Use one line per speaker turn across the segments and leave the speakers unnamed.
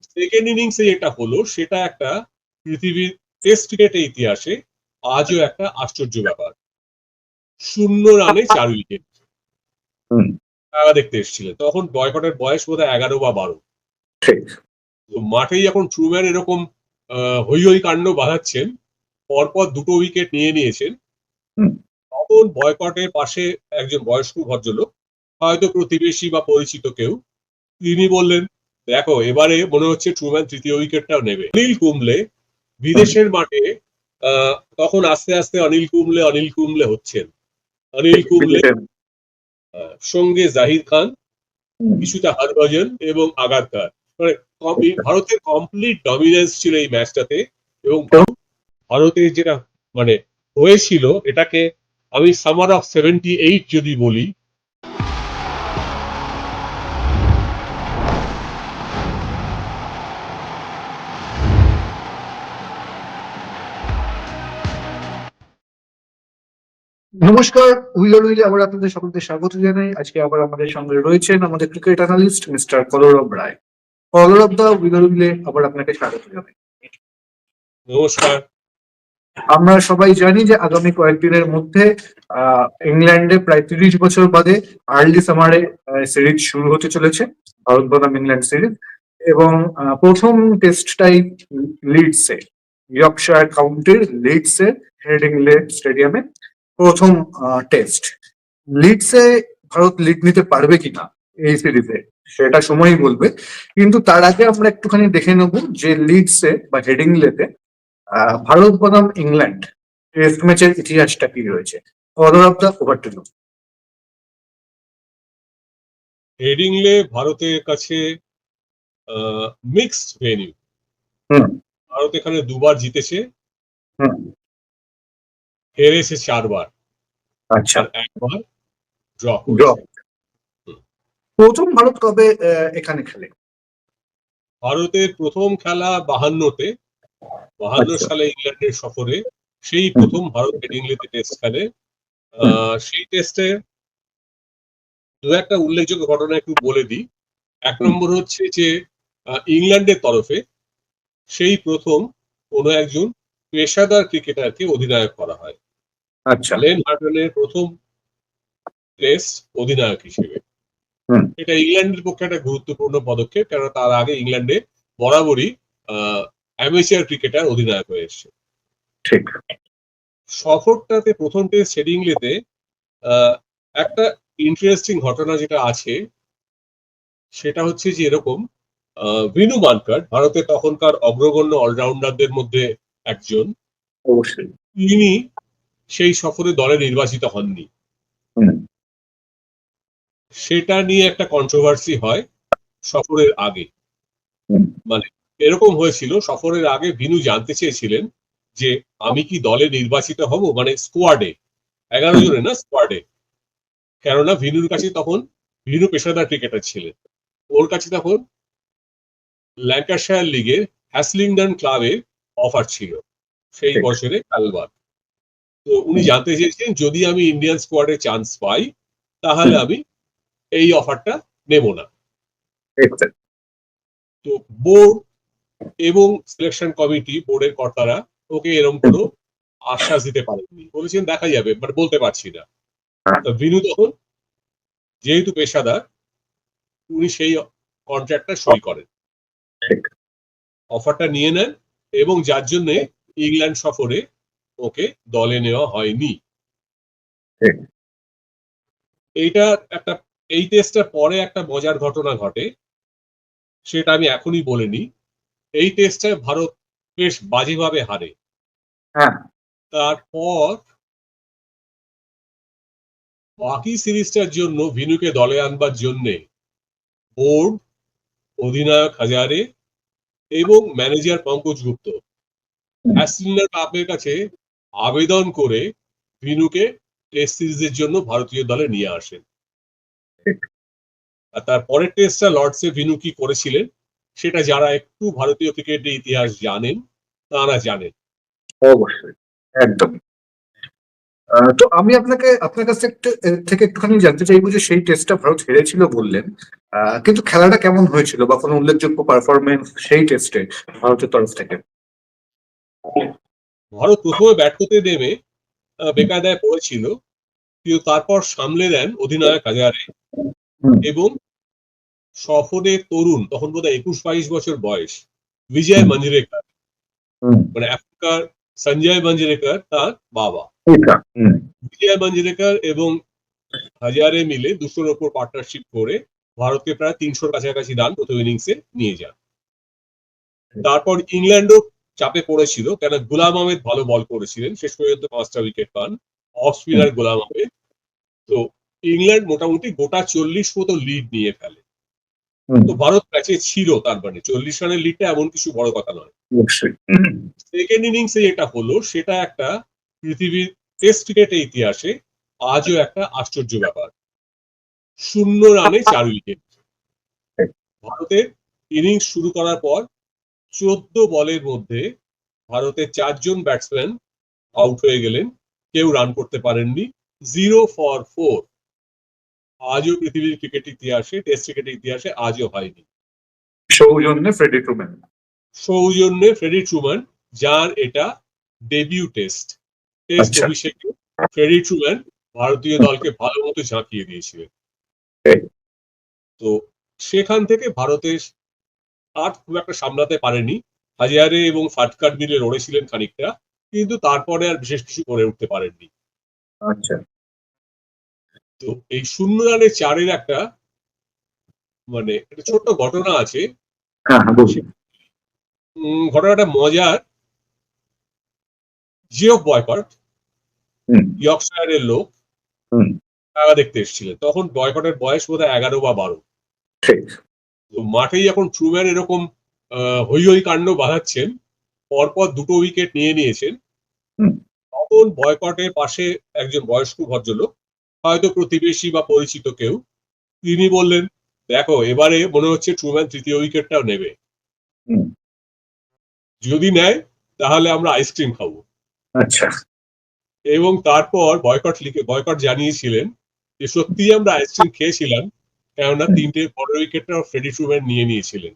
Second ইনিংসে যেটা হলো সেটা একটা পৃথিবীর টেস্ট ক্রিকেটের ইতিহাসে আজও একটা আশ্চর্য ব্যাপার। শূন্য রানে চার উইকেট। তারা দেখতে এসেছিলেন। তখন বয়কটের বয়স বোধ হয় এগারো বা বারো। মাঠে যখন ট্রুম্যান এরকম আহ, হৈ হৈ কাণ্ড বাঁধাচ্ছেন পরপর দুটো উইকেট নিয়ে নিয়েছেন। তখন বয়কটের পাশে একজন বয়স্ক ভদ্রলোক হয়তো প্রতিবেশী বা পরিচিত কেউ তিনি বললেন দেখো এবারে মনে হচ্ছে ট্রুম্যান তৃতীয় উইকেটটাও নেবে। অনিল কুম্বলে বিদেশের মাঠে তখন আস্তে আস্তে অনিল কুম্বলে অনিল কুম্বলে হচ্ছেন। অনিল কুম্বলে আহ, সঙ্গে জাহিদ খান কিছুটা হরভজন এবং আগারকার মানে ভারতের কমপ্লিট ডমিনেন্স ছিল এই ম্যাচটাতে এবং ভারতের যেটা মানে হয়েছিল এটাকে আমি সামার অফ সেভেন্টি এইট যদি বলি
নমস্কার উইলার উইলে আবার আপনাদের সকলকে স্বাগত জানাই। আজকে আবার আমাদের সঙ্গে রয়েছেন আমাদের cricket analyst mister Kalrav Ray. Kalrav da wheeler উইলে আবার আপনাকে স্বাগত জানাই।
নমস্কার।
আমরা সবাই জানি যে আগামী কয়েকদিনের মধ্যে আহ, ইংল্যান্ডে প্রায় তিরিশ বছর বাদে আর্লি সামারে সিরিজ শুরু হতে চলেছে ভারত বনাম ইংল্যান্ড সিরিজ। এবং প্রথম টেস্টটাই লিডসে ইয়র্কশায়ার কাউন্টির লিডসে হেডিংলে স্টেডিয়ামে। প্রথম টেস্ট লিডসে ভারত লিড নিতে পারবে কিনা এই সিরিজে সেটা সময়ই বলবে। কিন্তু তার আগে আমরা একটুখানি দেখে নেব যে লিডসে বা হেডিংলেতে ভারত বনাম ইংল্যান্ড টেস্ট ম্যাচের ইতিহাসটা কি রয়েছে? Order of the over to
Headingley ভারতের কাছে মিক্সড ভেনিউ
হুম।
ভারত এখানে দুবার জিতেছে।
হুম।
হেরেছে চারবার
আচ্ছা।
একবার ড্র
Draw। প্রথম ভারত কবে এখানে খেলে?
ভারতের প্রথম খেলা বাহান্নতে বাহান্ন
আচ্ছা।
সালে ইংল্যান্ডের সফরে। সেই প্রথম ভারত হেডিংলিতে টেস্ট খেলে। সেই টেস্টে দু একটা উল্লেখযোগ্য ঘটনা একটু বলে দিই। এক নম্বর হচ্ছে যে ইংল্যান্ডের তরফে সেই প্রথম কোনো একজন পেশাদার ক্রিকেটারকে অধিনায়ক করা হয়।
আচ্ছা।
লেন হার্টনের প্রথম টেস্ট অধিনায়ক হিসেবে। এটা ইংল্যান্ডের পক্ষে একটা গুরুত্বপূর্ণ পদক্ষেপ কেন তার আগে ইংল্যান্ডে বরাবরই অ্যামেচিয়ার ক্রিকেটার অধিনায়ক হয়ে এসছে।
ঠিক।
সফরটাতে প্রথম টেস্ট হেডিংলিতে একটা ইন্টারেস্টিং ঘটনা যেটা আছে সেটা হচ্ছে যে এরকম আহ, বিনু মানকার ভারতের তখনকার অগ্রগণ্য অলরাউন্ডারদের মধ্যে একজন।
অবশ্যই।
তিনি সেই সফরে দলে নির্বাচিত হননি। সেটা নিয়ে একটা কন্ট্রোভার্সি হয় সফরের আগে। মানে এরকম হয়েছিল সফরের আগে ভিনু জানতে চেয়েছিলেন যে আমি কি দলে নির্বাচিত হব? মানে স্কোয়াডে এগারো জনে না স্কোয়াডে কেননা ভিনুর কাছে তখন ভিনু পেশাদার ক্রিকেটার ছিলেন। ওর কাছে তখন ল্যাঙ্কাশায়ার লিগের হ্যাসলিংডন ক্লাবে অফার ছিল সেই বছরে খেলবার তো উনি জানতে চেয়েছেন যদি আমি ইন্ডিয়ান স্কোয়াডে চান্স পাই তাহলে আমি এই অফারটা নেব না. তো বোর্ড এবং সিলেকশন কমিটি বোর্ডের কর্তারা ওকে এরকম কোনো আশ্বাস দিতে পারেননি। বলেছেন দেখা যাবে বাট বলতে পারছি না।
হ্যাঁ।
তো বিনু তখন যেহেতু পেশাদার উনি সেই কন্ট্রাক্টটা সই করেন। অফারটা নিয়ে নেন এবং যার জন্যে ইংল্যান্ড সফরে ওকে দলে নেওয়া হয়নি। এইটা একটা এই টেস্টের পরে একটা মজার ঘটনা ঘটে সেটা আমি এখনই বলে নিই। এই টেস্টটায় ভারত বেশ বাজেভাবে হারে।
হ্যাঁ।
তারপর বাকি সিরিজটার জন্য ভিনুকে দলে আনবার জন্যে বোর্ড অধিনায়ক হাজারে এবং ম্যানেজার পঙ্কজ গুপ্ত। অ্যাসিলিন্ডার কাপের কাছে আবেদন করে ভিনুকে টেস্ট সিরিজের জন্য ভারতীয় দলে নিয়ে আসেন। আর তার পরের টেস্টটা লর্ডসে ভিনু কি করেছিলেন সেটা যারা একটু ভারতীয় ক্রিকেটের ইতিহাস জানেন তারা জানেন।
অবশ্যই একদম। তো আমি আপনাকে আপনার কাছ থেকে একটু- থেকে একটুখানি জানতে চাইব যে সেই টেস্টটা ভারত হেরেছিল বললেন। কিন্তু খেলাটা কেমন হয়েছিল বা কোনো উল্লেখযোগ্য পারফরমেন্স সেই টেস্টে ভারতের তরফ থেকে?
ভারত প্রথমে ব্যাট করতে নেমে বেকায়দায় পড়েছিল কিন্তু তারপর সামলে দেন অধিনায়ক হাজারে। এবং সফরে তরুণ তখন বোধহয় একুশ বাইশ বছর বয়স বিজয় মঞ্জরেকর মানে এখনকার সঞ্জয় মঞ্জরেকর তার বাবা। বিজয় মঞ্জরেকর এবং হাজারে মিলে দুশোর ওপর পার্টনারশিপ করে ভারতকে প্রায় তিনশোর কাছাকাছি রান প্রথম ইনিংসে নিয়ে যান। তারপর ইংল্যান্ডও চাপে পড়েছিল কেন গুলাম আহমেদ ভালো বল করেছিলেন শেষ পর্যন্ত পাঁচটা উইকেট পান অফ স্পিনার গোলাম আহমেদ। তো ইংল্যান্ড মোটামুটি গোটা চল্লিশ মতো লিড নিয়ে ফেলে। তো ভারত ম্যাচে ছিল তার মানে। চল্লিশ রানের লিডটা এমন কিছু বড় কথা নয়। সেকেন্ড ইনিংসে যেটা হলো সেটা একটা পৃথিবীর টেস্ট ক্রিকেটের ইতিহাসে আজও একটা আশ্চর্য ব্যাপার। শূন্য রানে চার উইকেট ভারতের ইনিংস শুরু করার পর চোদ্দ বলের মধ্যে ভারতের চারজন ব্যাটসম্যান আউট হয়ে গেলেন। কেউ রান করতে পারেননি। জিরো ফর ফোর আজও পৃথিবীর ক্রিকেট ইতিহাসে টেস্ট ক্রিকেটের ইতিহাসে আজও হয়নি।
সৌজন্যে ফ্রেডি ট্রুম্যান
সৌজন্যে ফ্রেডি ট্রুম্যান যার এটা ডেবিউ টেস্ট টেস্ট। অভিষেকে ফ্রেডি ট্রুম্যান ভারতীয় দলকে ভালো মতো ঝাঁকিয়ে দিয়েছিলেন। তো সেখান থেকে ভারতের আর খুব একটা সামলাতে পারেনি। হাজিয়ারে এবং ফাটকাট মিলে লড়েছিলেন খানিকটা কিন্তু তারপরে আর বিশেষ কিছু করে উঠতে পারেননি।
আচ্ছা।
তো এই শূন্য রানে চারের একটা মানে একটা ছোট্ট ঘটনা আছে।
হ্যাঁ হ্যাঁ
ঘটনাটা মজার। জিও বয়কট ইয়র্কশায়ারের লোক। খেলা দেখতে এসেছিলেন। তখন বয়কটের বয়স বোধ হয় এগারো বা বারো। তো মাঠে যখন ট্রুম্যান এরকম আহ, হৈ হৈ কাণ্ড বাঁধাচ্ছেন পরপর দুটো উইকেট নিয়ে নিয়েছেন। তখন বয়কটের পাশে একজন বয়স্ক ভদ্রলোক হয়তো প্রতিবেশী বা পরিচিত কেউ। তিনি বললেন দেখো এবারে মনে হচ্ছে ট্রুম্যান তৃতীয় উইকেটটাও নেবে। যদি নেয় তাহলে আমরা আইসক্রিম খাব।
আচ্ছা।
এবং তারপর বয়কট লিখে বয়কট জানিয়েছিলেন যে সত্যি আমরা আইসক্রিম খেয়েছিলাম কেননা তিনটে পনেরো উইকেটটা ফ্রেডি ট্রুম্যান নিয়ে নিয়েছিলেন।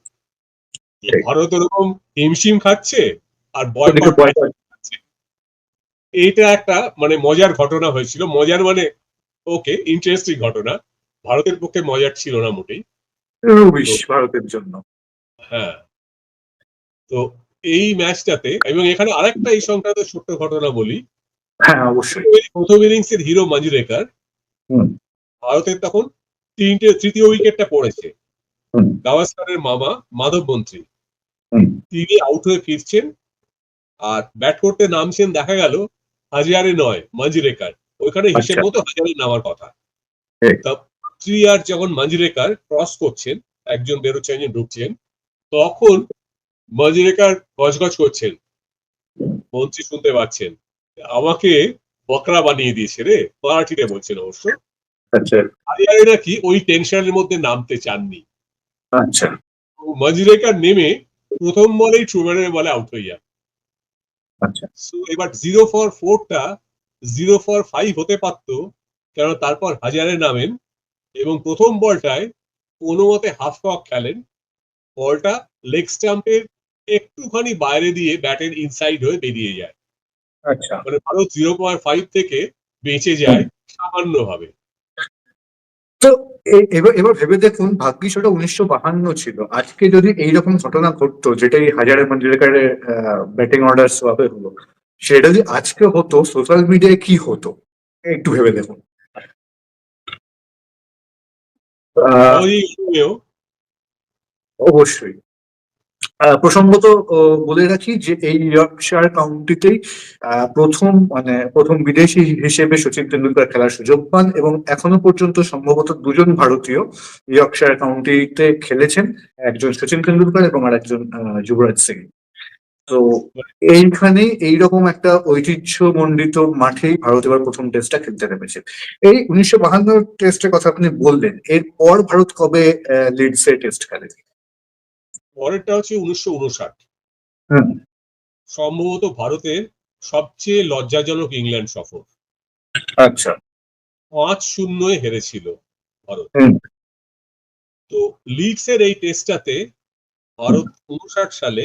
ভারত ওরকম হিমশিম খাচ্ছে আর বয়কট এইটা একটা মানে মজার ঘটনা হয়েছিল। মজার মানে ওকে ইন্টারেস্টিং ঘটনা। ভারতের পক্ষে মজার ছিল না মোটেই।
রুবিশ ভারতের জন্য।
হ্যাঁ। তো এই ম্যাচটাতে এবং এখানে আরেকটা এই সংক্রান্ত ছোট্ট ঘটনা বলি।
হ্যাঁ অবশ্যই।
প্রথম ইনিংসের হিরো মঞ্জুরেকার। ভারতের তখন তিনটে তৃতীয় উইকেটটা পড়েছে। গাভাস্কারের মামা মাধব মন্ত্রী। তিনি আউট হয়ে ফিরছেন। আর ব্যাট করতে নামছেন দেখা গেল হাজিয়ারে নয় মঞ্জুরেকার। ওইখানে হিসেব
আচ্ছা।
মতো হাজারে নামার কথা। তা আর যখন মঞ্জুরেকার ক্রস করছেন একজন বেরোচ্ছেন একজন ঢুকছেন তখন মঞ্জুরেকার গজগজ করছেন। মন্ত্রী শুনতে পাচ্ছেন। আমাকে বকরা বানিয়ে দিয়েছে রে মারাঠিতে বলছেন অবশ্য।
আচ্ছা।
হারিয়ারে নাকি ওই টেনশনের মধ্যে নামতে চাননি।
আচ্ছা।
মজরেকার নেমে প্রথম বলেই ট্রুম্যানের বলে আউট হয়ে যান
আচ্ছা
এবার জিরো ফর ফোরটা জিরো ফর ফাইভ হতে পারত কেন তারপর হাজারে নামেন এবং প্রথম বলটায় কোনো মতে হাফ কক খেলেন। বলটা লেগ স্টাম্পের একটুখানি বাইরে দিয়ে ব্যাটের ইনসাইড হয়ে বেরিয়ে যায়।
আচ্ছা।
মানে ভারত জিরো পয়েন্ট ফাইভ থেকে বেঁচে যায় সামান্য ভাবে
তো এবার এবার ভেবে দেখুন ভাগ্যিস ওটা উনিশশো বাহান্ন ছিল। আজকে যদি এইরকম ঘটনা ঘটতো যেটাই হাজারে মঞ্জুরেকারের ব্যাটিং অর্ডার সোয়াবে হলো সেটা যদি আজকে হতো সোশ্যাল মিডিয়ায় কি হতো একটু ভেবে দেখুন। অবশ্যই। প্রসঙ্গত বলে রাখি যে এই ইয়র্কশায়ার কাউন্টিতেই আহ, প্রথম মানে প্রথম বিদেশি হিসেবে সচিন তেন্ডুলকার খেলার সুযোগ পান এবং এখনও পর্যন্ত সম্ভবত দুজন ভারতীয় ইয়র্কশায়ার কাউন্টিতে খেলেছেন একজন সচিন তেন্ডুলকার এবং আর একজন যুবরাজ সিং। তো এইখানে এইরকম একটা ঐতিহ্যমণ্ডিত মাঠেই ভারত এবার প্রথম টেস্টটা খেলতে নেমেছে। এই উনিশশো বাহান্ন টেস্টের কথা আপনি বললেন এরপর ভারত কবে লিডসে টেস্ট খেলে?
পরেরটা হচ্ছে উনিশশো উনষাট। সম্ভবত ভারতের সবচেয়ে লজ্জাজনক ইংল্যান্ড সফর।
আচ্ছা।
পাঁচ শূন্যয় হেরেছিল ভারত। তো লিডসের এই টেস্টটাতে ভারত উনষাট সালে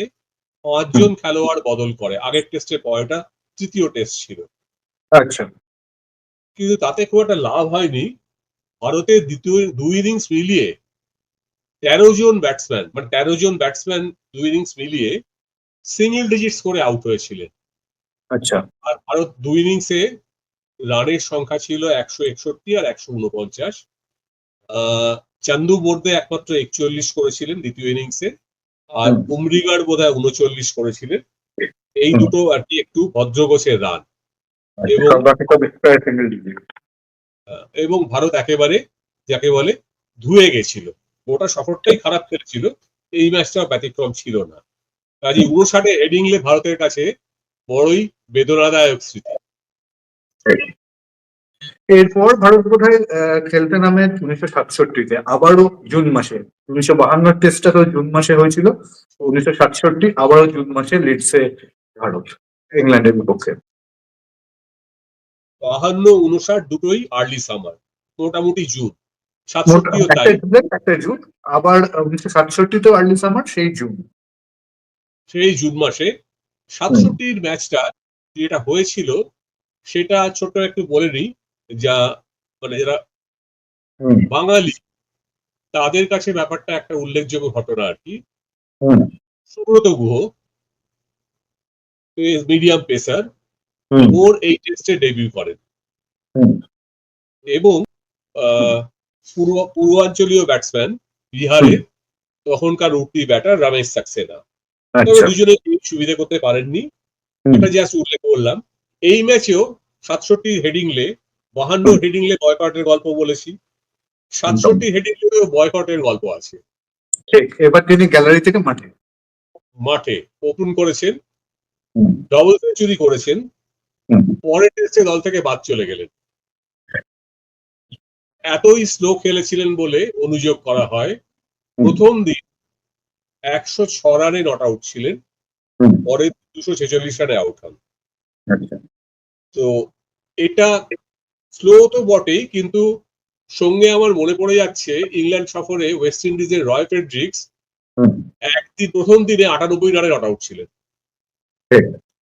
পাঁচজন খেলোয়াড় বদল করে। আগের টেস্টের পরেটা তৃতীয় টেস্ট ছিল।
আচ্ছা।
কিন্তু তাতে খুব একটা লাভ হয়নি। ভারতের দ্বিতীয় দুই ইনিংস মিলিয়ে তেরো জন ব্যাটসম্যান মানে তেরো জন ব্যাটসম্যান দুই ইনিংস মিলিয়ে সিঙ্গেল ডিজিট করে আউট হয়েছিলেন।
আচ্ছা।
আর ভারত দুই ইনিংসে রানের সংখ্যা ছিল একশো একষট্টি আর একশো উনপঞ্চাশ। আহ, চান্দু বোর্দে একমাত্র একচল্লিশ করেছিলেন দ্বিতীয় ইনিংসে আর
হুম।
উমরিগার বোধ হয় উনচল্লিশ করেছিলেন। এই দুটো আর কি একটু ভদ্রগোছের রান। এবং- আহ, এবং ভারত একেবারে যাকে বলে ধুয়ে গেছিল। গোটা সফরটাই খারাপ খেলেছিল। এই ম্যাচটা ব্যতিক্রম ছিল না। কাজে উনষাটে হেডিংলে ভারতের কাছে বড়ই বেদনাদায়ক স্মৃতি।
এরপর ভারত বোধহয় খেলতে নামে উনিশশো সাতষট্টিতে আবারও জুন মাসে। উনিশশো বাহান্ন টেস্টটা তো জুন মাসে হয়েছিল উনিশশো সাতষট্টি আবারও জুন মাসে লিডসে ভারত ইংল্যান্ডের বিপক্ষে।
বাহান্ন উনষাট দুটোই আর্লি সামার মোটামুটি জুন। সাতষট্টিও
একটা
তাই।
একটা জুন আবার উনিশশো সাতষট্টিতেও আর্লি সামার সেই জুন।
সেই জুন মাসে সাতষট্টির ম্যাচটা যেটা হয়েছিল সেটা ছোট্ট একটু বলে নিই যা মানে যারা বাঙালি তাদের কাছে ব্যাপারটা একটা উল্লেখযোগ্য ঘটনা আর কি। সুব্রত গুহ মিডিয়াম পেসার ওর এই টেস্টে ডেবিউ করেন। এবং পূর্ব পূর্বাঞ্চলীয় ব্যাটসম্যান বিহারের তখনকার উঠতি ব্যাটার রমেশ সাক্সেনা। তবে
আচ্ছা।
দুজনে সুবিধা করতে পারেননি। এটা জাস্ট উল্লেখ করলাম। এই ম্যাচেও সাতষট্টি হেডিংলে বাহান্ন হেডিংলে বয়কটের গল্প বলেছি। সাতষট্টি হেডিংলেও বয়কটের গল্প আছে।
ঠিক এবার তিনি গ্যালারি থেকে মাঠে।
মাঠে ওপেন করেছেন ডবল সেঞ্চুরি করেছেন পরের টেস্টে দল থেকে বাদ চলে গেলেন। এতই স্লো খেলেছিলেন বলে অনুযোগ করা হয়। প্রথম দিন একশো ছ রানে নট আউট ছিলেন পরে দুশো ছেচল্লিশ রানে আউট হন।
আচ্ছা।
তো এটা স্লো তো বটেই কিন্তু সঙ্গে আমার মনে পড়ে যাচ্ছে ইংল্যান্ড সফরে ওয়েস্ট ইন্ডিজের রয় ফেডরিক্স একদিন প্রথম দিনে আটানব্বই রানে নট আউট ছিলেন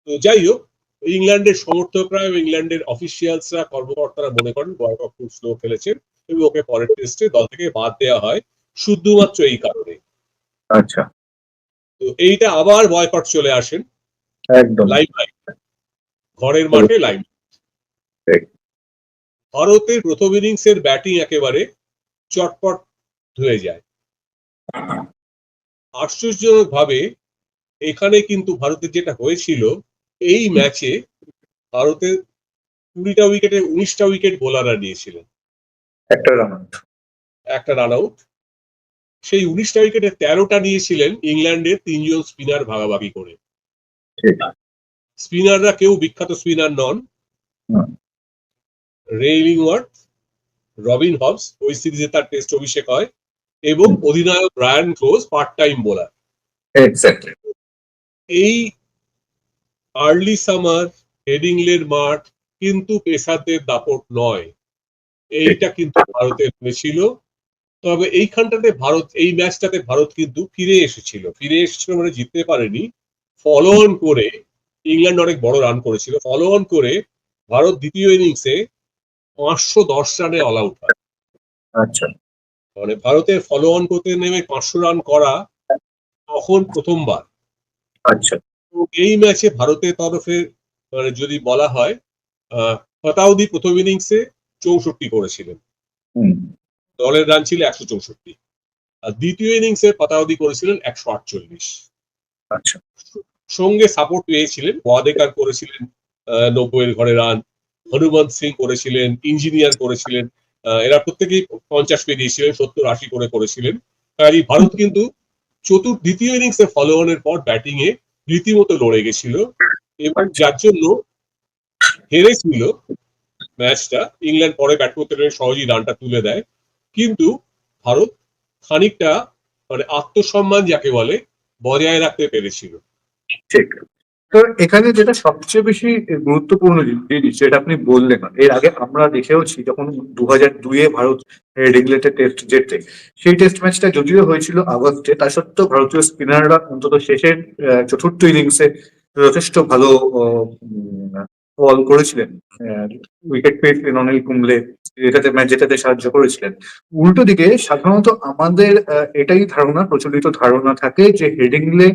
তো যাই হোক ইংল্যান্ডের সমর্থকরা এবং ইংল্যান্ডের অফিসিয়ালসরা কর্মকর্তারা মনে করেন বয়কক খুব স্লো খেলেছেন এবং ওকে পরের টেস্টে দল থেকে বাদ দেওয়া হয় শুধুমাত্র এই কারণে
আচ্ছা।
তো এইটা আবার বয়কট চলে আসেন।
একদম।
লাইভ লাইভ ঘরের মাঠে লাইভ। ভারতের প্রথম ইনিংসের ব্যাটিং একেবারে চটপট ধুয়ে যায়। আশ্চর্যজনক ভাবে এখানে কিন্তু ভারতের যেটা হয়েছিল এই ম্যাচে ভারতের কুড়িটা উইকেটে উনিশটা উইকেট বোলাররা নিয়েছিলেন।
একটা রান
একটা রান আউট সেই উনিশটা উইকেটে তেরোটা নিয়েছিলেন ইংল্যান্ডের তিনজন স্পিনার ভাগাভাগি করে। স্পিনাররা কেউ বিখ্যাত স্পিনার নন।
হুম।
রেইলিং ওয়ার্ড রবিন হবস ওই সিরিজে তার টেস্ট অভিষেক হয় এবং অধিনায়ক Brian Close part time bowler এই আর্লি সামার হেডিংলের মাঠ কিন্তু পেশাদের দাপট নয়। এইটা কিন্তু ভারতের হয়েছিল তবে এইখানটাতে ভারত এই ম্যাচটাতে ভারত কিন্তু ফিরে এসেছিল। ফিরে এসেছিল মানে জিততে পারেনি। ফলো অন করে ইংল্যান্ড অনেক বড় রান করেছিল। ফলো অন করে ভারত দ্বিতীয় ইনিংসে পাঁচশো দশ রানে অল আউট হয়।
আচ্ছা।
মানে ভারতের ফলো অন করতে নেমে পাঁচশো রান করা তখন প্রথমবার।
আচ্ছা।
তো এই ম্যাচে ভারতের তরফে মানে যদি বলা হয় আহ, ফতাউদি প্রথম ইনিংসে চৌষট্টি করেছিলেন। দলের রান ছিল একশো চৌষট্টি। আর দ্বিতীয় ইনিংসে ফতাউদি করেছিলেন একশো আটচল্লিশ।
আচ্ছা।
সঙ্গে সাপোর্ট পেয়েছিলেন। ওয়াদেকার করেছিলেন আহ, নব্বইয়ের ঘরে রান হনুমন্ত সিং করেছিলেন ইঞ্জিনিয়ার করেছিলেন এরা প্রত্যেকেই পঞ্চাশ পেরিয়েছিলেন সত্তর, আশি করে করেছিলেন। কাজে ভারত কিন্তু চতুর্থ দ্বিতীয় ইনিংসে ফলো অনের পর ব্যাটিং এ রীতিমতো লড়ে গেছিল। এবং যার জন্য হেরেছিল ম্যাচটা ইংল্যান্ড পরে ব্যাট করতে নেমে সহজেই রানটা তুলে দেয়। কিন্তু ভারত খানিকটা মানে আত্মসম্মান যাকে বলে, বজায় রাখতে পেরেছিল।
ঠিক। তো এখানে যেটা সবচেয়ে বেশি গুরুত্বপূর্ণ জিনিস, যেটা আপনি বললেন, এর আগে আমরা দেখেওছি যখন দু হাজার দুইয়ে ভারত হেডিংলেটে টেস্ট জেতে, সেই টেস্ট ম্যাচটা যদিও হয়েছিল আগস্টে, তা সত্ত্বেও ভারতীয় স্পিনাররা অন্তত শেষের চতুর্থ ইনিংসে যথেষ্ট ভালো বল করেছিলেন। উইকেট পেয়েছিলেন অনিল কুম্বলে এটাতে ম্যাচ জেতাতে সাহায্য করেছিলেন। উল্টো দিকে সাধারণত আমাদের এটাই ধারণা, প্রচলিত ধারণা থাকে যে হেডিংলে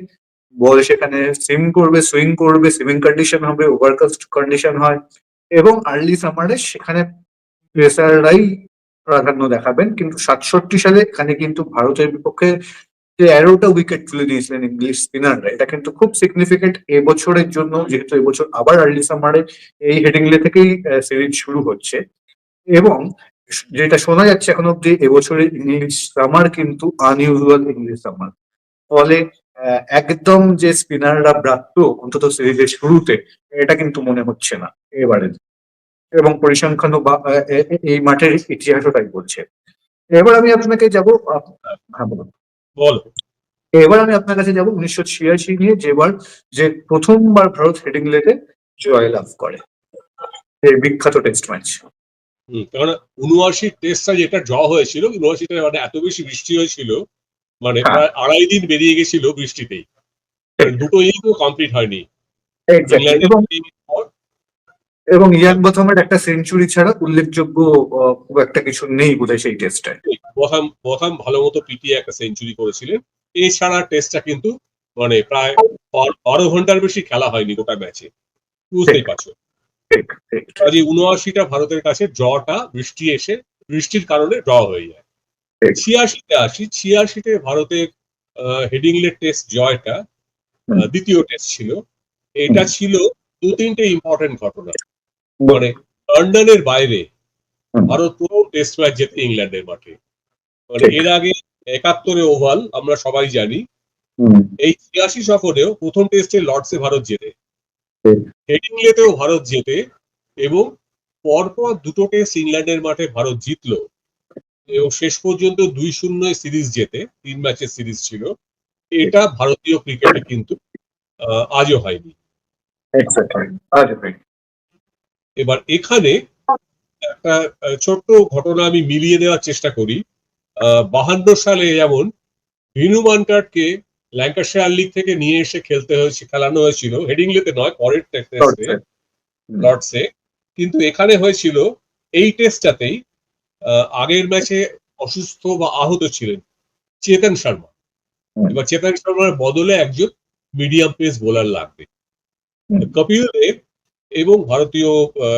বল সেখানে সিম করবে সুইং করবে সুইং কন্ডিশন হবে ওভারকাস্ট কন্ডিশন হয় এবং আর্লি সামারে সেখানে পেসাররাই প্রাধান্য দেখাবেন। কিন্তু সাতষট্টি সালে এখানে কিন্তু ভারতের বিপক্ষে যে এগারোটা উইকেট তুলে দিয়েছিলেন ইংলিশ স্পিনাররা এটা কিন্তু খুব সিগনিফিকেন্ট এবছরের জন্য, যেহেতু এবছর আবার আর্লি সামারে এই হেডিংলে থেকেই সিরিজ শুরু হচ্ছে। এবং যেটা শোনা যাচ্ছে এখন অব্দি এবছরের ইংলিশ সামার কিন্তু আনইউজুয়াল ইংলিশ সামার ফলে একদম যে স্পিনাররা ব্রাত্য অন্তত সিরিজের শুরুতে এটা কিন্তু মনে হচ্ছে না এবারে। এবং পরিসংখ্যানও বা এই মাঠের ইতিহাসও তাই বলছে। এবার আমি আপনাকে যাব হ্যাঁ বলুন।
বল।
এবার আমি আপনার কাছে যাব উনিশশো ছিয়াশি নিয়ে যেবার যে প্রথমবার ভারত হেডিংলেতে জয়লাভ করে। এই বিখ্যাত টেস্ট ম্যাচ
হুম, কারণ উনআশি টেস্টটা যেটা ড্র হয়েছিল উনআশিটা মানে এত বেশি বৃষ্টি হয়েছিল মানে
হ্যাঁ।
প্রায় আড়াই দিন বেরিয়ে গেছিল বৃষ্টিতেই। দুটো ইনিংসও কমপ্লিট হয়নি।
এবং ইয়ান বোথামের একটা সেঞ্চুরি ছাড়া উল্লেখযোগ্য খুব একটা কিছু নেই বোধহয় সেই টেস্টে
প্রথম প্রথম ভালো মতো পিটিয়ে একটা সেঞ্চুরি করেছিলেন। এছাড়া টেস্টটা কিন্তু মানে প্রায় বারো- ঘণ্টার বেশি খেলা হয়নি গোটা ম্যাচে বুঝতেই পারছ।
ঠিক ঠিক
কাজে উনআশিটা ভারতের কাছে ড্রটা বৃষ্টি এসে বৃষ্টির কারণে ড্র হয়ে যায়। ছিয়াশিতে আসি ছিয়াশিতে ভারতের হেডিংলেট টেস্ট জয়টা দ্বিতীয় টেস্ট ছিল। এটা ছিল দু তিনটে ইম্পর্টেন্ট ঘটনা। মানে লন্ডনের বাইরে ভারত প্রথম টেস্ট ম্যাচ জেতে ইংল্যান্ডের মাঠে। মানে এর আগে একাত্তরে ওভাল আমরা সবাই জানি। এই ছিয়াশি সফরেও প্রথম টেস্টে লর্ডসে ভারত জেতে। হেডিংলেতেও ভারত জেতে এবং পরপর দুটো টেস্ট ইংল্যান্ডের মাঠে ভারত জিতলো। এবং শেষ পর্যন্ত দুই শূন্য সিরিজ জেতে তিন ম্যাচের সিরিজ ছিল। এটা ভারতীয় ক্রিকেটে কিন্তু আজও হয়নি। এবার এখানে একটা ছোট্ট ঘটনা আমি মিলিয়ে দেওয়ার চেষ্টা করি। বাহান্ন সালে যেমন ভিনু মানকাটকে ল্যাঙ্কাশায়ার লিগ থেকে নিয়ে এসে খেলতে হয়েছে খেলানো হয়েছিল হেডিংলেতে নয় পরের টেস্টে লর্ডসে কিন্তু এখানে হয়েছিল এই টেস্টটাতেই আগের ম্যাচে অসুস্থ বা আহত ছিলেন চেতন শর্মা। এবার চেতন শর্মার বদলে একজন মিডিয়াম পেস বোলার লাগবে। কপিল দেব এবং ভারতীয়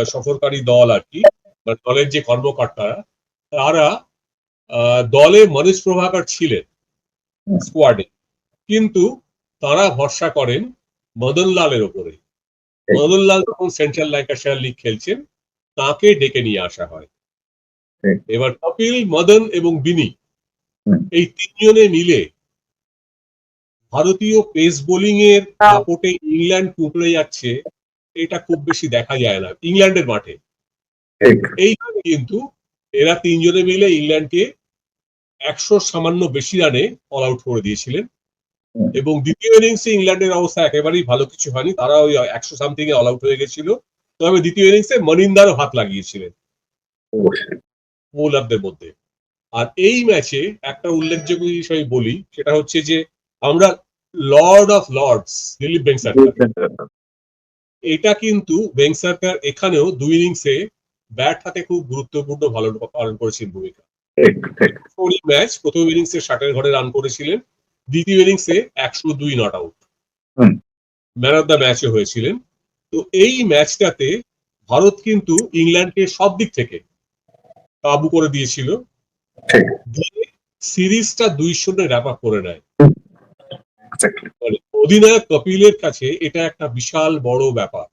সফরকারী দল আর কি মানে দলের যে কর্মকর্তারা তারা আহ, দলে মনীষ প্রভাকর ছিলেন স্কোয়াডে কিন্তু তারা ভরসা করেন মদন লালের ওপরে।
ঠিক।
মদন লাল তখন সেন্ট্রাল ল্যাঙ্কাশায়ার লিগ খেলছেন তাকে ডেকে নিয়ে আসা হয়। এবার কপিল মদন এবং বিনি এই তিনজনে মিলে ভারতীয় পেস বোলিং এর সাপোর্টে ইংল্যান্ড টুকরে যাচ্ছে এটা খুব বেশি দেখা যায় না ইংল্যান্ডের মাঠে। এইখানে কিন্তু এরা তিনজনে মিলে ইংল্যান্ডকে একশো সামান্য বেশি রানে অল আউট করে দিয়েছিলেন। এবং দ্বিতীয় ইনিংসে ইংল্যান্ডের অবস্থা একেবারেই ভালো কিছু হয়নি তারা ওই একশো সামথিং এ অল আউট হয়ে গেছিল। তবে দ্বিতীয় ইনিংসে মনিন্দারও হাত লাগিয়েছিলেন। বোলারদের মধ্যে। আর এই ম্যাচে একটা উল্লেখযোগ্য বিষয় বলি সেটা হচ্ছে যে আমরা lord of Lord's Dilip Vengsarkar এটা কিন্তু বেংসারকার এখানেও দুই ইনিংসে ব্যাট হাতে খুব গুরুত্বপূর্ণ ভালো পালন করেছেন ভূমিকা। ম্যাচ প্রথম ইনিংসে ষাটের ঘরে রান করেছিলেন দ্বিতীয় ইনিংসে একশো দুই not out man of the ম্যাচে হয়েছিলেন। তো এই ম্যাচটাতে ভারত কিন্তু ইংল্যান্ডকে সব দিক থেকে কাবু করে দিয়েছিল। সিরিজটা দুই শূন্য র্যাপ আপ করে নেয়। মানে অধিনায়ক কপিলের কাছে এটা একটা বিশাল বড় ব্যাপার।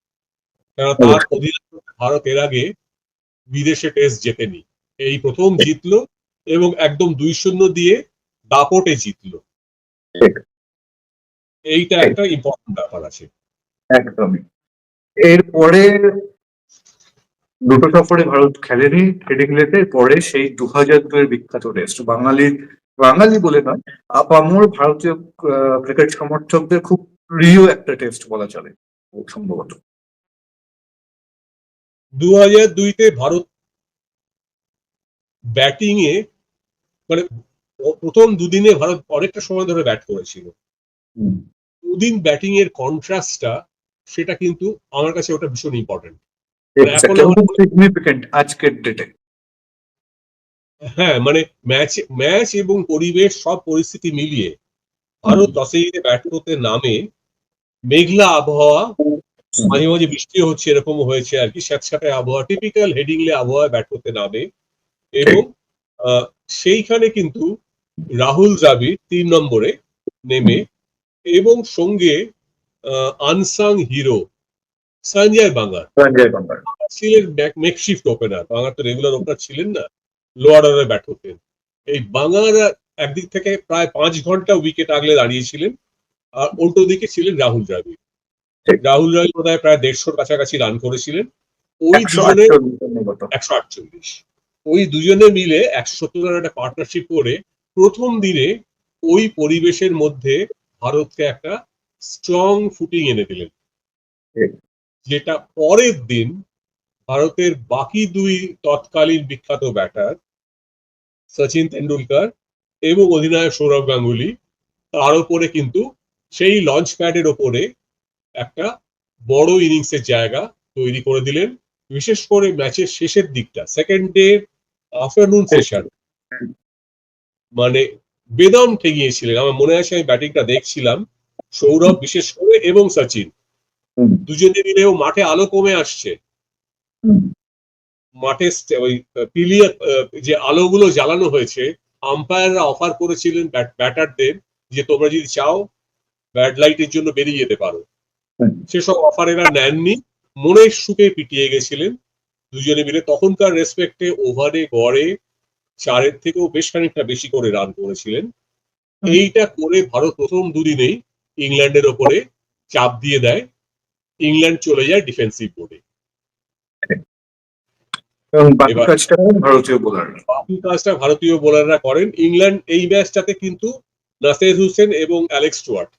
কারণ তার অধিনায়ক ভারত এর আগে বিদেশে টেস্ট জেতেনি। এই প্রথম জিতলো এবং একদম দুই শূন্য দিয়ে দাপটে জিতলো। এইটা একটা ইম্পর্টেন্ট ব্যাপার আছে।
একদমই। এরপরে দুটো সফরে ভারত খেলেনি হেডিংলেতে পরে সেই দু হাজার দুয়ের বিখ্যাত টেস্ট। বাঙালির বাঙালি বলে নয় আপামর ভারতীয় ক্রিকেট সমর্থকদের খুব প্রিয় একটা টেস্ট বলা চলে সম্ভবত।
দু হাজার দুইতে ভারত ব্যাটিং এ মানে প্রথম দুদিনে ভারত অনেকটা সময় ধরে ব্যাট করেছিল। দুদিন ব্যাটিং এর কন্ট্রাস্টটা সেটা কিন্তু আমার কাছে ওটা ভীষণ ইম্পর্টেন্ট
এক্স্যাক্টলি
আমার-
সিগনিফিকেন্ট আজকের ডেটে
হ্যাঁ মানে ম্যাচ ম্যাচ এবং পরিবেশ সব পরিস্থিতি মিলিয়ে ভারত টসে জিতে ব্যাট করতে নামে মেঘলা আবহাওয়া মাঝে মাঝে বৃষ্টি হচ্ছে এরকম হয়েছে আর কি স্যাঁতস্যাঁতে আবহাওয়া টিপিক্যাল হেডিংলে আবহাওয়া ব্যাট করতে নামে এবং সেইখানে কিন্তু রাহুল দ্রাবিড় তিন নম্বরে নেমে এবং সঙ্গে আনসাং হিরো সঞ্জয় বাঙ্গার
সঞ্জয় বাঙ্গার
ছিলেন মেকশিফট ওপেনার বাঙার তো রেগুলার ওপেনার ছিলেন না। লোয়ার অর্ডারে ব্যাট করতেন এই বাঙার একদিক থেকে প্রায় পাঁচ ঘণ্টা উইকেট আগলে দাঁড়িয়েছিলেন। আর উল্টো দিকে ছিলেন রাহুল দ্রাবিড়। রাহুল দ্রাবিড় বোধহয় প্রায় দেড়শোর কাছাকাছি রান করেছিলেন। ওই
একশো
দুজনে
আটচল্লিশ
একশো আটচল্লিশ। ওই দুজনে মিলে একশো সত্তর একটা পার্টনারশিপ করে প্রথম দিনে ওই পরিবেশের মধ্যে ভারতকে একটা স্ট্রং ফুটিং এনে দিলেন। যেটা পরের দিন ভারতের বাকি দুই তৎকালীন বিখ্যাত ব্যাটার সচিন তেন্ডুলকার এবং অধিনায়ক সৌরভ গাঙ্গুলি, তার উপরে কিন্তু সেই লঞ্চ প্যাডের ওপরে একটা বড় ইনিংসের জায়গা তৈরি করে দিলেন। বিশেষ করে ম্যাচের শেষের দিকটা সেকেন্ড ডে আফটারনুন সেশন মানে বেদম ঠেগিয়েছিলেন আমার মনে আছে আমি ব্যাটিংটা দেখছিলাম, সৌরভ বিশেষ করে এবং সচিন। দুজনে মিলেও মাঠে আলো কমে আসছে। মাঠে ওই পিলিয়া যে আলোগুলো জ্বালানো হয়েছে আম্পায়াররা অফার করেছিলেন ব্যাটারদের যে তোমরা যদি চাও ব্যাড লাইটের জন্য বেরিয়ে যেতে পারো। সেসব অফার এরা নেননি। মনের সুখে পিটিয়ে গেছিলেন দুজনে মিলে। তখনকার রেসপেক্টে ওভারে গড়ে চারের থেকেও বেশ খানিকটা বেশি করে রান করেছিলেন। এইটা করে ভারত প্রথম দুদিনেই ইংল্যান্ডের ওপরে চাপ দিয়ে দেয়। ইংল্যান্ড চলে যায় ডিফেন্সিভ বোর্ডে
বাকি কাজটা ভারতীয়
বোলাররা করেন। ইংল্যান্ড এই ম্যাচটাতে কিন্তু নাসের হোসেন এবং অ্যালেক্স স্টুয়ার্ট।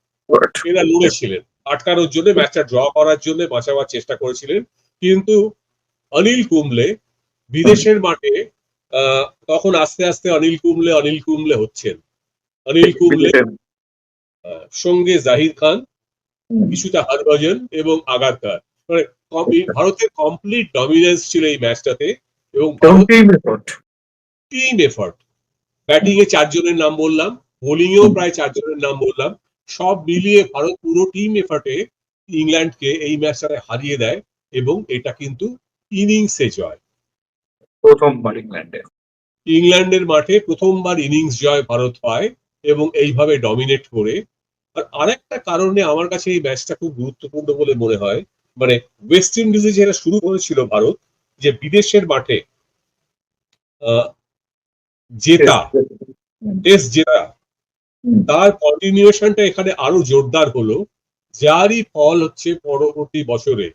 এরা লড়েছিলেন। আটকানোর জন্য ম্যাচটা ড্র করার জন্য বাঁচাবার চেষ্টা করেছিলেন। কিন্তু অনিল কুম্বলে বিদেশের মাঠে আহ, তখন আস্তে আস্তে অনিল কুম্বলে অনিল কুম্বলে হচ্ছেন। অনিল কুম্বলে সঙ্গে জাহিদ খান কিছুটা হরভজন এবং আগারকার মানে ভারতের কমপ্লিট ডমিনেন্স ছিল এই ম্যাচটাতে এবং
team effort
team effort batting এ চারজনের নাম বললাম বোলিং এও প্রায় চারজনের নাম বললাম। সব মিলিয়ে ভারত পুরো টিম এফার্টে ইংল্যান্ডকে এই ম্যাচটাতে হারিয়ে দেয় এবং এটা কিন্তু ইনিংসে জয়।
প্রথমবার ইংল্যান্ডে।
ইংল্যান্ডের মাঠে প্রথমবার ইনিংস জয় ভারত পায় এবং এইভাবে ডমিনেট করে আর আরেকটা কারণে আমার কাছে এই ম্যাচটা খুব গুরুত্বপূর্ণ বলে মনে হয় মানে ওয়েস্ট ইন্ডিজে যেটা শুরু করেছিল ভারত যে বিদেশের মাঠে জেতা টেস্ট জেতা তার কন্টিনিউশনটা এখানে আরও জোরদার হলো। যারই ফল হচ্ছে পরবর্তী বছরে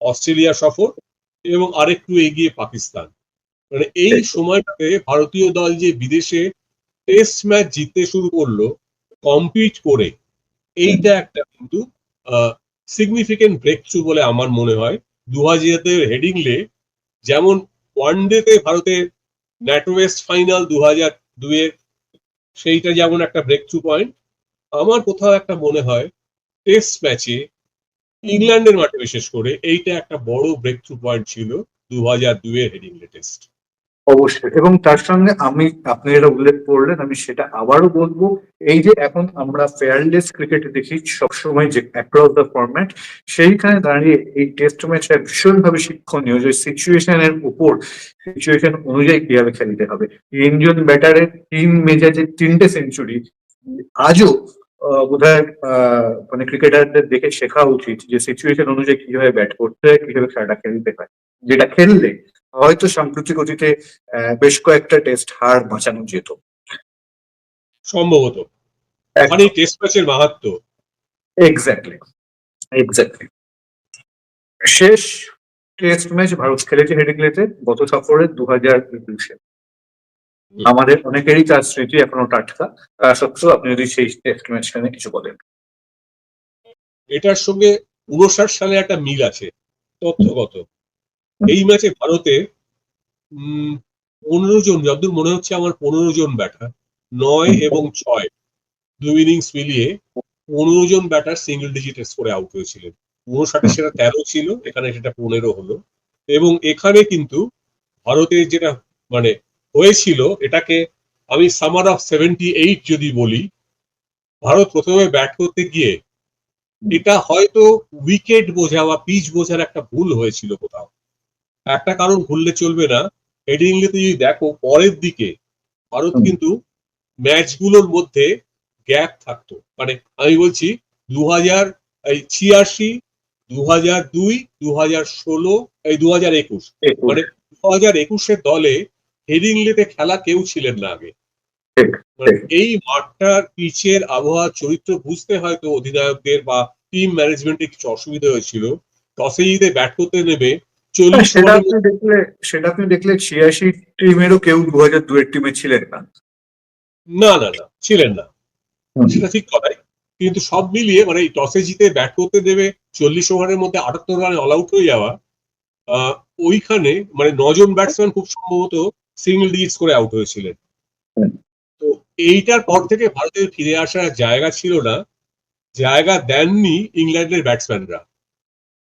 অস্ট্রেলিয়া সফর এবং আরেকটু এগিয়ে পাকিস্তান। মানে এই সময়টাতে ভারতীয় দল যে বিদেশে টেস্ট ম্যাচ জিততে শুরু করল কম্পিট করে এইটা একটা কিন্তু সিগনিফিকেন্ট ব্রেক থ্রু বলে আমার মনে হয়। দু হাজারের হেডিংলে যেমন ওয়ান ডেতে ভারতের ন্যাটোয়েস্ট ফাইনাল দু হাজার দুয়ের সেইটা যেমন একটা ব্রেক থ্রু পয়েন্ট আমার কোথাও একটা মনে হয় টেস্ট ম্যাচে ইংল্যান্ডের মাঠে বিশেষ করে এইটা একটা বড় ব্রেক থ্রু পয়েন্ট ছিল দু হাজার দুয়ের হেডিংলে টেস্ট
অবশ্যই। এবং তার সঙ্গে আমি, আপনি যেটা উল্লেখ করলেন, আমি সেটা আবারও বলব, এই যে এখন আমরা ফেয়ারলেস ক্রিকেট দেখি সবসময় যে অ্যাক্রস দ্য ফরম্যাট সেইখানে দাঁড়িয়ে এই টেস্ট ম্যাচটা ভীষণভাবে শিক্ষণীয় যে সিচুয়েশনের উপর সিচুয়েশন অনুযায়ী কীভাবে খেলতে হবে। তিনজন ব্যাটারের তিন মেজাজে তিনটে সেঞ্চুরি আজও বোধ হয় মানে ক্রিকেটারদের দেখে শেখা উচিত যে সিচুয়েশন অনুযায়ী কীভাবে ব্যাট করতে হয়, কীভাবে খেলাটা খেলতে হয়। যেটা খেললে হয়তো সাম্প্রতিক অতীতে বেশ কয়েকটা টেস্ট হার বাঁচানো যেত।
সম্ভবত। মানে টেস্ট ম্যাচের মাহাত্ম
এক্স্যাক্টলি এক্স্যাক্টলি শেষ টেস্ট ম্যাচ ভারত খেলেছে হেডিংলেতে গত সফরে দু হাজার একুশে আমাদের অনেকেরই তার স্মৃতি এখনও টাটকা। তা সত্ত্বেও আপনি যদি সেই টেস্ট ম্যাচ নিয়ে কিছু বলেন।
এটার সঙ্গে উনষাট সালে একটা মিল আছে তথ্যগত। এই ম্যাচে ভারতে পনেরো জন, যতদূর মনে হচ্ছে আমার পনেরো জন ব্যাটার নয় এবং ছয়, দুই ইনিংস মিলিয়ে পনেরো জন ব্যাটার সিঙ্গেল ডিজিট স্কোরে আউট হয়েছিলেন। উনষাটে সেটা তেরো ছিল, এখানে সেটা পনেরো হলো। এবং এখানে কিন্তু ভারতের যেটা মানে হয়েছিল, এটাকে আমি সামার অফ সেভেন্টি এইট যদি বলি, ভারত প্রথমে ব্যাট করতে গিয়ে, এটা হয়তো উইকেট বোঝা বা পিচ বোঝার একটা ভুল হয়েছিল কোথাও। একটা কারণ ভুললে চলবে না হেডিংলিতে যদি দেখো পরের দিকে ভারত। কিন্তু ম্যাচগুলোর মধ্যে গ্যাপ থাকতো। মানে আমি বলছি দু হাজার এই ছিয়াশি দু হাজার দুই দু হাজার ষোলো এই দু হাজার একুশ। মানে দু হাজার একুশের দলে হেডিংলিতে খেলা কেউ ছিলেন না আগে। মানে এই মাঠটার পিচের আবহাওয়া চরিত্র বুঝতে হয়তো অধিনায়কদের বা টিম ম্যানেজমেন্টে কিছু অসুবিধা হয়েছিল। টসে জিতে ব্যাট করতে নেবে চল্লিশ
সেটা আপনি দেখলে সেটা আপনি দেখলে ছিয়াশি টিমেরও কেউ দু হাজার দুয়ের টিমে ছিলেন না।
না না না ছিলেন না। সেটা ঠিক কথাই। কিন্তু সব মিলিয়ে মানে এই টসে জিতে ব্যাট করতে দেবে চল্লিশ ওভারের মধ্যে আটাত্তর রানে অল আউট হয়ে যাওয়া আহ, ওইখানে মানে নজন ব্যাটসম্যান খুব সম্ভবত সিঙ্গেল ডিজিটস করে আউট হয়েছিলেন। তো এইটার পর থেকে ভারতের ফিরে আসার জায়গা ছিল না জায়গা দেননি ইংল্যান্ডের ব্যাটসম্যানরা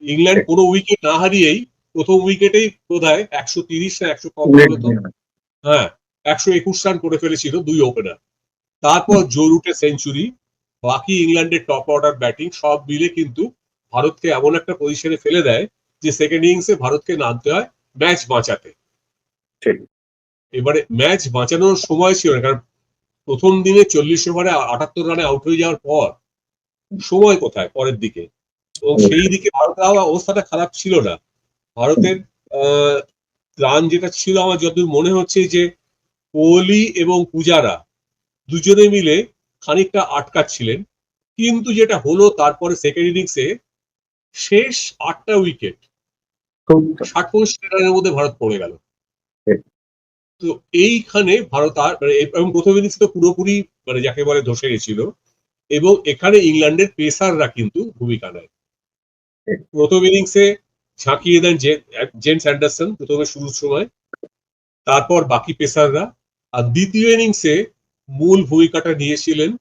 ইংল্যান্ড কোনো উইকেট না হারিয়েই প্রথম উইকেটেই বোধহয় একশো তিরিশ না একশো তো হ্যাঁ একশো একুশ রান করে ফেলেছিল দুই ওপেনার তারপর জোরুটে সেঞ্চুরি বাকি ইংল্যান্ডের টপ অর্ডার ব্যাটিং সব মিলে কিন্তু ভারতকে এমন একটা পজিশনে ফেলে দেয় যে সেকেন্ড ইনিংসে ভারতকে নামতে হয় ম্যাচ বাঁচাতে। এবারে ম্যাচ বাঁচানোর সময় ছিল না কারণ প্রথম দিনে চল্লিশ ওভারে আটাত্তর রানে আউট হয়ে যাওয়ার পর সময় কোথায়? পরের দিকে। এবং সেই দিকে ভারতের অবস্থাটা খারাপ ছিল না। ভারতের রান যেটা ছিল আমার যতদূর মনে হচ্ছে যে কোহলি এবং পূজারা দুজনে মিলে খানিকটা আটকাচ্ছিলেন। কিন্তু যেটা হলো তারপরে সেকেন্ড ইনিংসে শেষ আটটা উইকেট ষাট পঁয়ষট্টি রানের মধ্যে ভারত পড়ে গেল। তো এইখানে ভারত আর মানে এবং প্রথম ইনিংস তো পুরোপুরি মানে যাকে বলে ধসে গেছিল। এবং এখানে ইংল্যান্ডের পেসাররা কিন্তু ভূমিকা নেয়। প্রথম ইনিংসে ঝাঁকিয়ে দেন জেমস অ্যান্ডারসন প্রথমে শুরুর সময়। তারপর বাকি পেসাররা। আর দ্বিতীয় ইনিংসে মূল ভূমিকাটা নিয়েছিলেন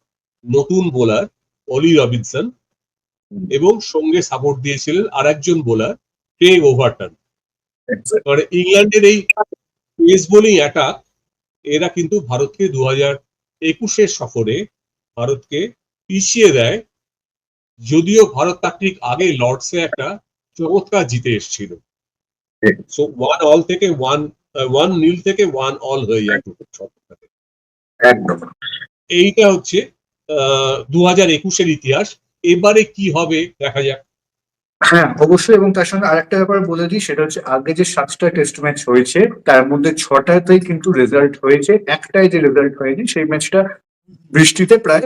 নতুন বোলার অলি রবিনসন এবং সঙ্গে সাপোর্ট দিয়েছিলেন আরেকজন বোলার ক্রেগ ওভারটন। মানে ইংল্যান্ডের এই পেস বোলিং অ্যাটাক, এরা কিন্তু ভারতকে দু হাজার একুশের সফরে ভারতকে পিছিয়ে দেয়। যদিও ভারত তার ঠিক আগে লর্ডসে একটা চমৎকার জিতে এসেছিল। সো ওয়ান অল থেকে ওয়ান ওয়ান নীল থেকে ওয়ান অল হয়ে যায়।
একদম।
এইটা হচ্ছে দু হাজার একুশের ইতিহাস। এবারে কি হবে দেখা যাক।
হ্যাঁ অবশ্যই এবং তার সঙ্গে আরেকটা ব্যাপার বলে দিই সেটা হচ্ছে আগে যে সাতটা টেস্ট ম্যাচ হয়েছে তার মধ্যে ছটাতেই কিন্তু রেজাল্ট হয়েছে। একটাই যে রেজাল্ট হয়নি সেই ম্যাচটা বৃষ্টিতে প্রায়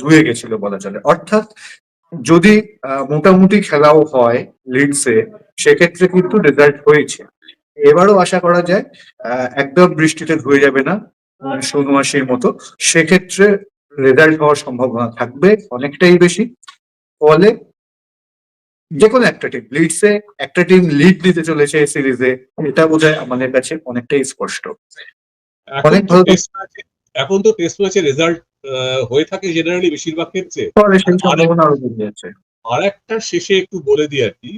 ধুয়ে গেছিল বলা চলে। অর্থাৎ যদি মোটামুটি খেলাও হয় লিডসে সেক্ষেত্রে কিন্তু রেজাল্ট হয়েছে। এবারও আশা করা যায় একদম বৃষ্টিতে ধুয়ে যাবে না শূন্য মাসের মতো। সেক্ষেত্রে রেজাল্ট হওয়ার সম্ভাবনা থাকবে অনেকটাই বেশি। ফলে যে কোনো একটা টিম লিডসে একটা টিম লিড নিতে চলেছে এই সিরিজে এটা বোধহয় আমাদের কাছে অনেকটাই স্পষ্ট। অনেক ভালো
এখন তো টেস্ট ম্যাচের রেজাল্ট হয়ে থাকে জেনারেলি বেশিরভাগ ক্ষেত্রে।
সম্ভাবনা
আরও একটা শেষে একটু বলে দিই আর কি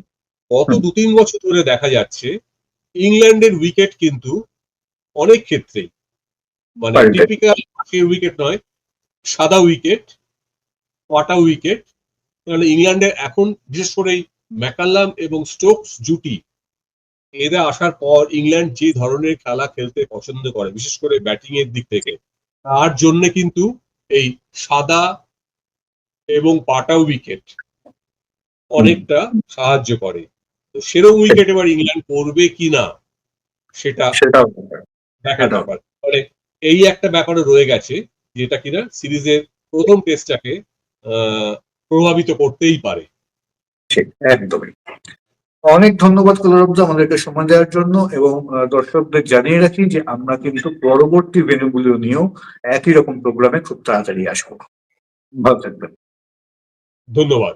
গত দু তিন বছর ধরে দেখা যাচ্ছে ইংল্যান্ডের উইকেট কিন্তু অনেক ক্ষেত্রেই মানে। টিপিক্যাল উইকেট নয় সাদা উইকেট পাটা উইকেট তাহলে ইংল্যান্ডের এখন বিশেষ করে ম্যাকাল্লাম এবং স্টোকস জুটি এরা আসার পর ইংল্যান্ড যে ধরনের খেলা খেলতে পছন্দ করে বিশেষ করে ব্যাটিং এর দিক থেকে তার জন্য কিন্তু এই সাদা এবং পাটা উইকেট অনেকটা সাহায্য করে। তো সেরকম উইকেট এবার ইংল্যান্ড করবে কি না সেটা
সেটাও।
ব্যাপার। মানে এই একটা ব্যাপারে রয়ে গেছে যেটা কিনা সিরিজের প্রথম টেস্টটাকে আহ, প্রভাবিত করতেই পারে।
ঠিক একদমই। অনেক ধন্যবাদ কলরবদা আমাদেরকে সময় দেওয়ার জন্য এবং দর্শকদের জানিয়ে রাখি যে আমরা কিন্তু পরবর্তী ভেনুগুলো নিয়েও একই রকম প্রোগ্রামে খুব তাড়াতাড়ি আসব। ভালো থাকবেন।
ধন্যবাদ।